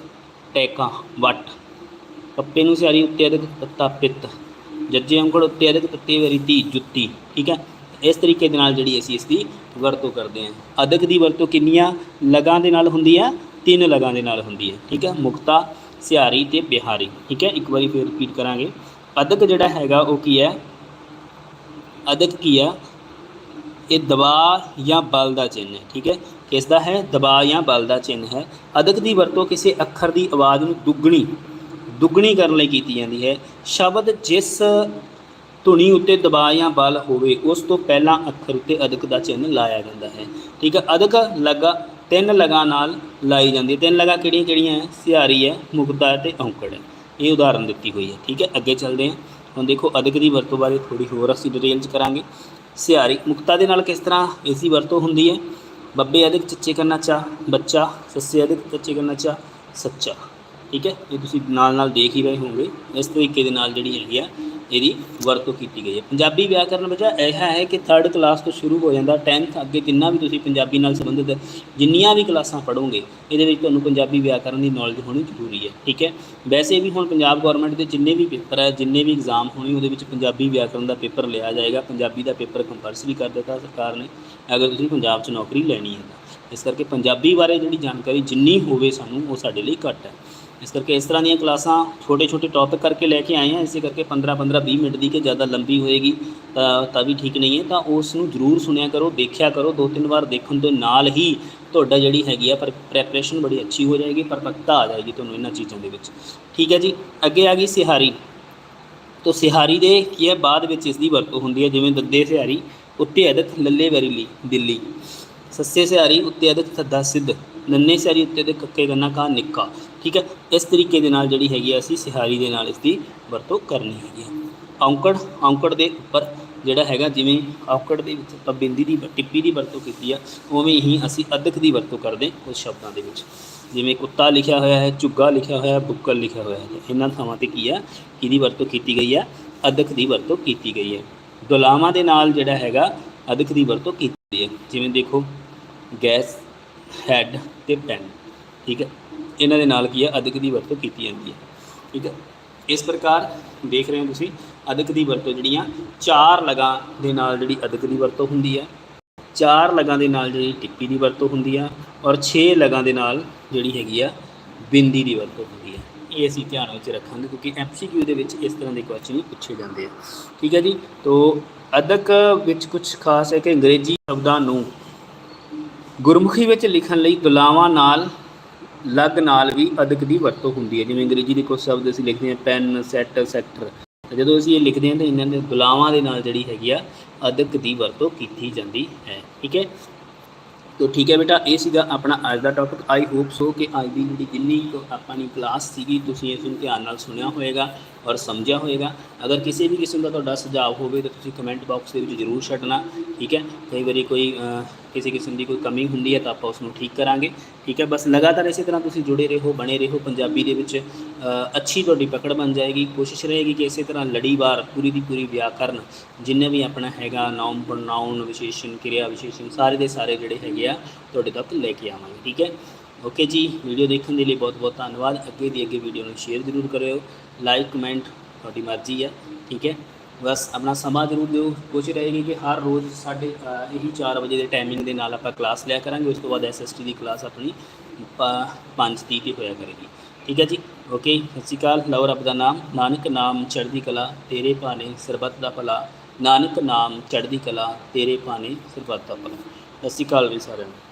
ਟੈਕਾਂ, ਵੱਟ। ਕੱਪੇ ਨੂੰ ਸਿਆਰੀ ਉੱਤੇ ਅਦਕ ਤੱਤਾ ਪਿੱਤ। ਜੱਜੇ ਔਂਕੜ ਉੱਤੇ ਅਦਕ ਤੱਤੇ ਵਰੀ ਤੀ ਜੁੱਤੀ। ਠੀਕ ਹੈ? ਇਸ ਤਰੀਕੇ ਦੇ ਨਾਲ ਜਿਹੜੀ ਅਸੀਂ ਇਸ ਦੀ ਵਰਤੋਂ ਕਰਦੇ ਹਾਂ। ਅਦਕ ਦੀ ਵਰਤੋਂ ਕਿੰਨੀਆਂ ਲਗਾਂ ਦੇ ਨਾਲ ਹੁੰਦੀ ਹੈ? ਤਿੰਨ ਲਗਾਂ ਦੇ ਨਾਲ ਹੁੰਦੀ ਹੈ, ਠੀਕ ਹੈ? ਮੁਕਤਾ ਸਿਹਾਰੀ ਤੇ ਬਿਹਾਰੀ, ਠੀਕ ਹੈ? ਇੱਕ ਵਾਰੀ ਫੇਰ ਰਿਪੀਟ ਕਰਾਂਗੇ। ਅਦਕ ਜਿਹੜਾ ਹੈਗਾ ਉਹ ਕੀ ਹੈ? ਅਦਕ ਕੀ ਹੈ? ਇਹ ਦਬਾਅ ਜਾਂ ਬਲ ਦਾ ਚਿੰਨ੍ਹ ਹੈ, ਠੀਕ ਹੈ? ਕਿਸ ਦਾ ਹੈ? ਦਬਾਅ ਜਾਂ ਬਲ ਦਾ ਚਿੰਨ੍ਹ ਹੈ। ਅਦਕ ਦੀ ਵਰਤੋਂ ਕਿਸੇ ਅੱਖਰ ਦੀ ਆਵਾਜ਼ ਨੂੰ ਦੁੱਗਣੀ ਦੁੱਗਣੀ ਕਰਨ ਲਈ ਕੀਤੀ ਜਾਂਦੀ ਹੈ। ਸ਼ਬਦ ਜਿਸ ਧੁਨੀ ਉੱਤੇ ਦਬਾਅ ਜਾਂ ਬਲ ਹੋਵੇ, ਉਸ ਤੋਂ ਪਹਿਲਾਂ ਅੱਖਰ ਉੱਤੇ ਅਦਕ ਦਾ ਚਿੰਨ੍ਹ ਲਾਇਆ ਜਾਂਦਾ ਹੈ, ਠੀਕ ਹੈ? ਅਦਕ ਲਗਾ ਤਿੰਨ ਲਗਾਂ ਨਾਲ ਲਾਈ ਜਾਂਦੀ ਹੈ। ਤਿੰਨ ਲਗਾਂ ਕਿਹੜੀਆਂ ਕਿਹੜੀਆਂ ਹੈ? ਸਿਹਾਰੀ ਹੈ, ਮੁਕਤਾ ਹੈ ਤੇ ਔਂਕੜ ਹੈ। ਇਹ ਉਦਾਹਰਨ ਦਿੱਤੀ ਹੋਈ ਹੈ, ਠੀਕ ਹੈ? ਅੱਗੇ ਚੱਲਦੇ ਹਾਂ। ਹੁਣ ਦੇਖੋ ਅਦਿਕ ਦੀ ਵਰਤੋਂ ਬਾਰੇ ਥੋੜੀ ਹੋਰ ਅਸੀਂ ਡਿਟੇਲ 'ਚ ਕਰਾਂਗੇ। ਸਿਹਾਰੀ, ਮੁਕਤਾ ਦੇ ਨਾਲ ਕਿਸ ਤਰ੍ਹਾਂ ਇਸ ਦੀ ਵਰਤੋਂ ਹੁੰਦੀ ਹੈ? ਬੱਬੇ ਅਦਿਕ ਚੱਚੇ ਕਰਨਾ ਚਾ ਬੱਚਾ। ਸੱਸੇ ਅਦਕ ਚੱਚੇ ਕਰਨਾ ਚਾ ਸੱਚਾ। ਠੀਕ ਹੈ? ਇਹ ਤੁਸੀਂ ਨਾਲ ਨਾਲ ਦੇਖ ਹੀ ਰਹੇ ਹੋਵੋਗੇ। ਇਸ ਤਰੀਕੇ ਦੇ ਨਾਲ ਜਿਹੜੀ ਹੈਗੀ ਆ ਇਹਦੀ ਵਰਤੋਂ ਕੀਤੀ ਗਈ ਹੈ। ਪੰਜਾਬੀ ਵਿਆਕਰਨ ਵਿੱਚ ਇਹ ਹੈ ਕਿ 3rd ਕਲਾਸ ਤੋਂ ਸ਼ੁਰੂ ਹੋ ਜਾਂਦਾ 10th ਅੱਗੇ ਜਿੰਨਾ ਵੀ ਤੁਸੀਂ ਪੰਜਾਬੀ ਨਾਲ ਸੰਬੰਧਿਤ ਜਿੰਨੀਆਂ ਵੀ ਕਲਾਸਾਂ ਪੜੋਗੇ ਇਹਦੇ ਵਿੱਚ ਤੁਹਾਨੂੰ ਪੰਜਾਬੀ ਵਿਆਕਰਨ ਦੀ ਨੌਲੇਜ ਹੋਣੀ ਜ਼ਰੂਰੀ ਹੈ, ਠੀਕ ਹੈ? ਵੈਸੇ ਵੀ ਹੁਣ ਪੰਜਾਬ ਗਵਰਨਮੈਂਟ ਦੇ ਜਿੰਨੇ ਵੀ ਪੇਪਰ ਹੈ, ਜਿੰਨੇ ਵੀ ਐਗਜ਼ਾਮ ਹੋਣੇ, ਉਹਦੇ ਵਿੱਚ ਪੰਜਾਬੀ ਵਿਆਕਰਨ ਦਾ ਪੇਪਰ ਲਿਆ ਜਾਏਗਾ। ਪੰਜਾਬੀ ਦਾ ਪੇਪਰ ਕੰਪਲਸਰੀ ਕਰ ਦਿੱਤਾ ਸਰਕਾਰ ਨੇ, ਅਗਰ ਤੁਸੀਂ ਪੰਜਾਬ 'ਚ ਨੌਕਰੀ ਲੈਣੀ ਹੈ ਇਸ ਕਰਕੇ ਪੰਜਾਬੀ ਬਾਰੇ ਜਿਹੜੀ ਜਾਣਕਾਰੀ ਜਿੰਨੀ ਹੋਵੇ ਸਾਨੂੰ, ਉਹ ਸਾਡੇ ਲਈ ਘੱਟ ਹੈ। ਇਸ ਕਰਕੇ ਇਸ ਤਰ੍ਹਾਂ ਦੀਆਂ ਕਲਾਸਾਂ ਛੋਟੇ ਛੋਟੇ ਟੌਪਿਕ ਕਰਕੇ ਲੈ ਕੇ ਆਏ ਹਾਂ ਇਸੇ ਕਰਕੇ 15 15 20 ਮਿੰਟ ਦੀ ਕਿ ਜ਼ਿਆਦਾ ਲੰਬੀ ਹੋਏਗੀ, ਤਾਂ ਤਾਂ ਵੀ ਠੀਕ ਨਹੀਂ ਹੈ, ਤਾਂ ਉਸ ਨੂੰ ਜ਼ਰੂਰ ਸੁਣਿਆ ਕਰੋ, ਦੇਖਿਆ ਕਰੋ, ਦੋ ਤਿੰਨ ਵਾਰ ਦੇਖਣ ਦੇ ਨਾਲ ਹੀ ਤੁਹਾਡਾ ਜਿਹੜੀ ਹੈਗੀ ਆ ਪਰ ਪ੍ਰੈਪਰੇਸ਼ਨ ਬੜੀ ਅੱਛੀ ਹੋ ਜਾਏਗੀ, ਪਰਪੱਕਤਾ ਆ ਜਾਏਗੀ ਤੁਹਾਨੂੰ ਇਹਨਾਂ ਚੀਜ਼ਾਂ ਦੇ ਵਿੱਚ। ਠੀਕ ਹੈ ਜੀ, ਅੱਗੇ ਆ ਗਈ ਸਿਹਾਰੀ। ਤੋਂ ਸਿਹਾਰੀ ਦੇ ਕੀ ਹੈ, ਬਾਅਦ ਵਿੱਚ ਇਸ ਦੀ ਵਰਤੋਂ ਹੁੰਦੀ ਹੈ, ਜਿਵੇਂ ਦੱਦੇ ਸਿਹਾਰੀ, ਉੱਤੇ ਅਦਕ ਲੱਲੇ ਵੈਰੀ ਲਈ ਦਿੱਲੀ। ਸੱਸੇ ਸਿਹਾਰੀ, ਉੱਤੇ ਅਦਕ ਥੱਦਾ ਸਿੱਧ। ਨੰਨੇ ਸਿਹਾਰੀ ਉੱਤੇ ਅਦਕ ਕੱਕੇ ਗੰਨਾ ਕਾ ਨਿੱਕਾ, ਠੀਕ ਹੈ? ਇਸ ਤਰੀਕੇ ਦੇ ਨਾਲ ਜਿਹੜੀ ਹੈਗੀ ਆ, ਅਸੀਂ ਸਿਹਾਰੀ ਦੇ ਨਾਲ ਇਸ ਦੀ ਵਰਤੋਂ ਕਰਨੀ ਹੈਗੀ ਹੈ ਔਂਕੜ ਔਂਕੜ ਦੇ ਉੱਪਰ ਜਿਹੜਾ ਹੈਗਾ, ਜਿਵੇਂ ਔਕੜ ਦੇ ਵਿੱਚ ਆਪਾਂ ਬਿੰਦੀ ਦੀ ਟਿੱਪੀ ਦੀ ਵਰਤੋਂ ਕੀਤੀ ਆ, ਉਵੇਂ ਹੀ ਅਸੀਂ ਅਦਕ ਦੀ ਵਰਤੋਂ ਕਰਦੇ ਉਸ ਸ਼ਬਦਾਂ ਦੇ ਵਿੱਚ। ਜਿਵੇਂ ਕੁੱਤਾ ਲਿਖਿਆ ਹੋਇਆ ਹੈ, ਝੁੱਗਾ ਲਿਖਿਆ ਹੋਇਆ ਹੈ, ਬੁੱਕਲ ਲਿਖਿਆ ਹੋਇਆ ਹੈ। ਇਹਨਾਂ ਥਾਵਾਂ ਤੇ ਕੀ ਆ? ਕਿਹਦੀ ਵਰਤੋਂ ਕੀਤੀ ਗਈ ਆ? ਅਦਕ ਦੀ ਵਰਤੋਂ ਕੀਤੀ ਗਈ ਹੈ। ਦੁਲਾਵਾਂ ਦੇ ਨਾਲ ਜਿਹੜਾ ਹੈਗਾ ਅਦਕ ਦੀ ਵਰਤੋਂ ਕੀਤੀ ਹੈ। ਜਿਵੇਂ ਦੇਖੋ, ਗੈਸ, ਹੈਡ ਤੇ ਪੈਨ ਠੀਕ ਹੈ? ਇਹਨਾਂ ਦੇ ਨਾਲ ਕੀ ਹੈ ਅਦਕ ਦੀ ਵਰਤੋਂ ਕੀਤੀ ਜਾਂਦੀ ਹੈ, ਠੀਕ ਹੈ? ਇਸ ਪ੍ਰਕਾਰ ਦੇਖ ਰਹੇ ਹੋ ਤੁਸੀਂ, ਅਦਕ ਦੀ ਵਰਤੋਂ ਜਿਹੜੀਆਂ ਚਾਰ ਲਗਾਂ ਦੇ ਨਾਲ ਜਿਹੜੀ ਅਦਕ ਦੀ ਵਰਤੋਂ ਹੁੰਦੀ ਹੈ, ਚਾਰ ਲਗਾਂ ਦੇ ਨਾਲ ਜਿਹੜੀ ਟਿੱਪੀ ਦੀ ਵਰਤੋਂ ਹੁੰਦੀ ਆ, ਔਰ 6 ਲਗਾਂ ਦੇ ਨਾਲ ਜਿਹੜੀ ਹੈਗੀ ਆ, ਬਿੰਦੀ ਦੀ ਵਰਤੋਂ ਹੁੰਦੀ ਹੈ ਇਹ ਅਸੀਂ ਧਿਆਨ ਵਿੱਚ ਰੱਖਾਂਗੇ, ਕਿਉਂਕਿ ਐਮਸੀਕਿਊ ਦੇ ਵਿੱਚ ਇਸ ਤਰ੍ਹਾਂ ਦੇ ਕੁਐਸਚਨ ਹੀ ਪੁੱਛੇ ਜਾਂਦੇ ਆ। ਠੀਕ ਹੈ ਜੀ? ਤੋਂ ਅਦਕ ਵਿੱਚ ਕੁਝ ਖਾਸ ਹੈ ਕਿ ਅੰਗਰੇਜ਼ੀ ਸ਼ਬਦਾਂ ਨੂੰ ਗੁਰਮੁਖੀ ਵਿੱਚ ਲਿਖਣ ਲਈ ਦੁਲਾਵਾਂ ਨਾਲ, ਲੱਗ ਨਾਲ ਵੀ ਅਦਕ ਦੀ ਵਰਤੋਂ ਹੁੰਦੀ ਹੈ। ਜਿਵੇਂ ਅੰਗਰੇਜ਼ੀ ਦੇ ਕੁਝ ਸ਼ਬਦ ਅਸੀਂ ਲਿਖਦੇ ਹਾਂ, ਪੈਨ, ਸੈਟ ਸੈਕਟਰ ਤਾਂ ਜਦੋਂ ਅਸੀਂ ਇਹ ਲਿਖਦੇ ਹਾਂ ਤਾਂ ਇਹਨਾਂ ਦੇ ਦੁਲਾਵਾਂ ਦੇ ਨਾਲ ਜਿਹੜੀ ਹੈਗੀ ਆ, ਅਦਕ ਦੀ ਵਰਤੋਂ ਕੀਤੀ ਜਾਂਦੀ ਹੈ। ਠੀਕ ਹੈ? ਤੋ ਠੀਕ ਹੈ ਬੇਟਾ, ਇਹ ਸੀਗਾ ਆਪਣਾ ਅੱਜ ਦਾ ਟੌਪਿਕ ਆਈ ਹੋਪ ਸੋ ਕਿ ਅੱਜ ਦੀ ਜਿਹੜੀ ਜਿੰਨੀ ਆਪਾਂ ਦੀ ਕਲਾਸ ਸੀਗੀ, ਤੁਸੀਂ ਇਸ ਨੂੰ ਧਿਆਨ ਨਾਲ ਸੁਣਿਆ ਹੋਵੇਗਾ ਔਰ ਸਮਝਿਆ ਹੋਵੇਗਾ ਅਗਰ ਕਿਸੇ ਵੀ ਕਿਸਮ ਦਾ ਤੁਹਾਡਾ ਸੁਝਾਅ ਹੋਵੇ ਤਾਂ ਤੁਸੀਂ ਕਮੈਂਟ ਬਾਕਸ ਦੇ ਵਿੱਚ ਜ਼ਰੂਰ ਛੱਡਣਾ, ਠੀਕ ਹੈ? ਕਈ ਵਾਰੀ ਕੋਈ ਕਿਸੇ ਕਿਸਮ ਦੀ ਕੋਈ ਕਮੀ ਹੁੰਦੀ ਹੈ ਤਾਂ ਆਪਾਂ ਉਸ ਨੂੰ ਠੀਕ ਕਰਾਂਗੇ, ਠੀਕ ਹੈ? ਬਸ ਲਗਾਤਾਰ ਇਸੇ ਤਰ੍ਹਾਂ ਤੁਸੀਂ ਜੁੜੇ ਰਹੋ, ਬਣੇ ਰਹੋ, ਪੰਜਾਬੀ ਦੇ ਵਿੱਚ ਅੱਛੀ ਤੁਹਾਡੀ ਪਕੜ ਬਣ ਜਾਏਗੀ। ਕੋਸ਼ਿਸ਼ ਰਹੇਗੀ ਕਿ ਇਸੇ ਤਰ੍ਹਾਂ ਲੜੀਵਾਰ ਪੂਰੀ ਦੀ ਪੂਰੀ ਵਿਆਕਰਨ, ਜਿੰਨੇ ਵੀ ਆਪਣਾ ਹੈਗਾ ਨਾਉਨ ਪ੍ਰੋਨਾਉਨ ਵਿਸ਼ੇਸ਼ਣ, ਕਿਰਿਆ ਵਿਸ਼ੇਸ਼ਣ, ਸਾਰੇ ਦੇ ਸਾਰੇ ਜਿਹੜੇ ਹੈਗੇ ਆ, ਤੁਹਾਡੇ ਤੱਕ ਲੈ ਕੇ ਆਵਾਂਗੇ, ਠੀਕ ਹੈ? ਓਕੇ ਜੀ ਵੀਡੀਓ ਦੇਖਣ ਦੇ ਲਈ ਬਹੁਤ ਬਹੁਤ ਧੰਨਵਾਦ। ਅੱਗੇ ਦੀ ਅੱਗੇ ਵੀਡੀਓ ਨੂੰ ਸ਼ੇਅਰ ਜ਼ਰੂਰ ਕਰਿਓ। ਲਾਈਕ ਕਮੈਂਟ ਤੁਹਾਡੀ ਮਰਜ਼ੀ ਹੈ ਠੀਕ ਹੈ? ਬਸ ਆਪਣਾ ਸਮਾਂ ਜ਼ਰੂਰ ਦਿਓ। ਕੋਸ਼ਿਸ਼ ਰਹੇਗੀ ਕਿ ਹਰ ਰੋਜ਼ ਸਾਡੇ ਇਹੀ 4 ਵਜੇ ਦੇ ਟਾਈਮਿੰਗ ਦੇ ਨਾਲ ਆਪਾਂ ਕਲਾਸ ਲਿਆ ਕਰਾਂਗੇ। ਉਸ ਤੋਂ ਬਾਅਦ ਐਸਐਸਟੀ ਦੀ ਕਲਾਸ ਆਪਣੀ 5:30 ਤੇ ਹੋਇਆ ਕਰੇਗੀ। ਠੀਕ ਹੈ ਜੀ? ਓਕੇ ਸਤਿ ਸ਼੍ਰੀ ਅਕਾਲ। ਲਓ ਰੱਬ ਦਾ ਨਾਮ। ਨਾਨਕ ਨਾਮ ਚੜ੍ਹਦੀ ਕਲਾ, ਤੇਰੇ ਭਾਣੇ ਸਰਬੱਤ ਦਾ ਭਲਾ। ਨਾਨਕ ਨਾਮ ਚੜ੍ਹਦੀ ਕਲਾ, ਤੇਰੇ ਭਾਣੇ ਸਰਬੱਤ ਦਾ ਭਲਾ। ਸਤਿ ਸ਼੍ਰੀ ਅਕਾਲ ਵੀ ਸਾਰਿਆਂ ਨੂੰ।